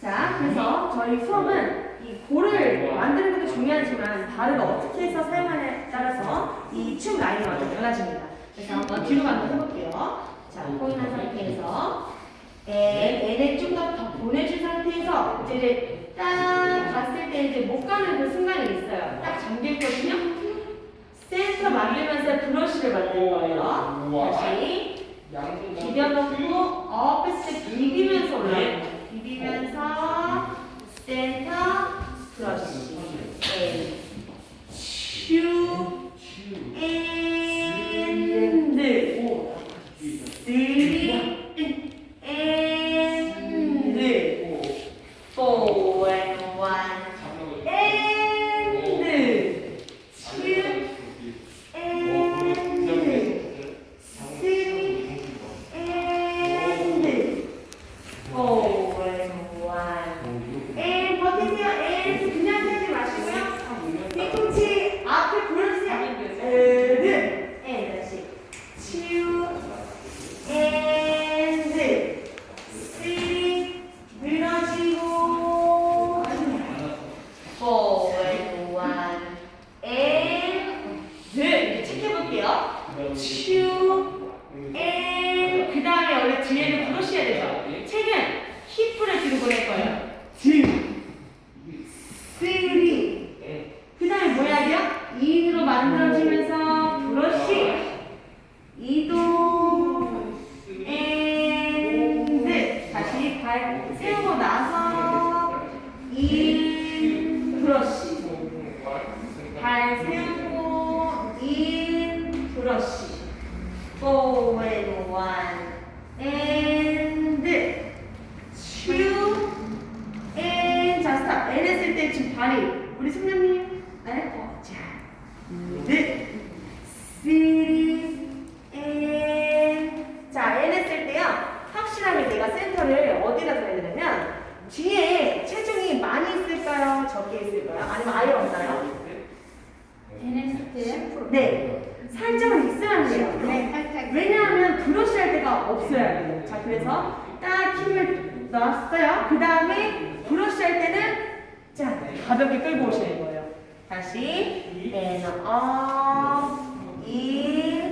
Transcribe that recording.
자, 그래서 저희 수업은 이 고를 만드는 것도 중요하지만 발을 어떻게 해서 사용하냐에 따라서 이 춤 라인이 완전 달라집니다. 그래서 한번 뒤로 한번 해볼게요. 자, 포인한 상태에서 에, N을 좀더 더 보내준 상태에서 이제 딱 갔을 때 이제 못 가는 그 순간이 있어요. 딱 잠길거든요. 센터 만들면서 브러쉬를 만들 거예요. 다시 비벼놓고 업 a 체크해볼게요. 츄 엔, 그 다음에 원래 뒤에는 브러쉬해야 되죠. 책은 힙풀에 뒤로 보낼 거예요. 드, 쓰리. 그 다음에 뭐 해야 돼요? 인으로 만들어지면서 브러쉬, 이동, 엔드. 다시 발 세우고 나서 인, 브러쉬. 발 세우고 인, 브러쉬. Four and one and two and 자 스탑 N 했을 때 지금 발이 우리 숙녀님 네? 어, 자 네. three and 자 N 했을 때요 확실하게 내가 센터를 어디다 둬야 되냐면 뒤에 체중이 많이 있을까요? 적게 있을까요? 아니면 아예 없나요? 네 있어야 돼요 네, 살짝. 왜냐하면 브러쉬 할 때가 없어야 돼요. 자, 그래서 딱 힘을 넣었어요. 그 다음에 브러쉬 할 때는 자, 가볍게 끌고 오시는 거예요. 다시 up, in, 슈,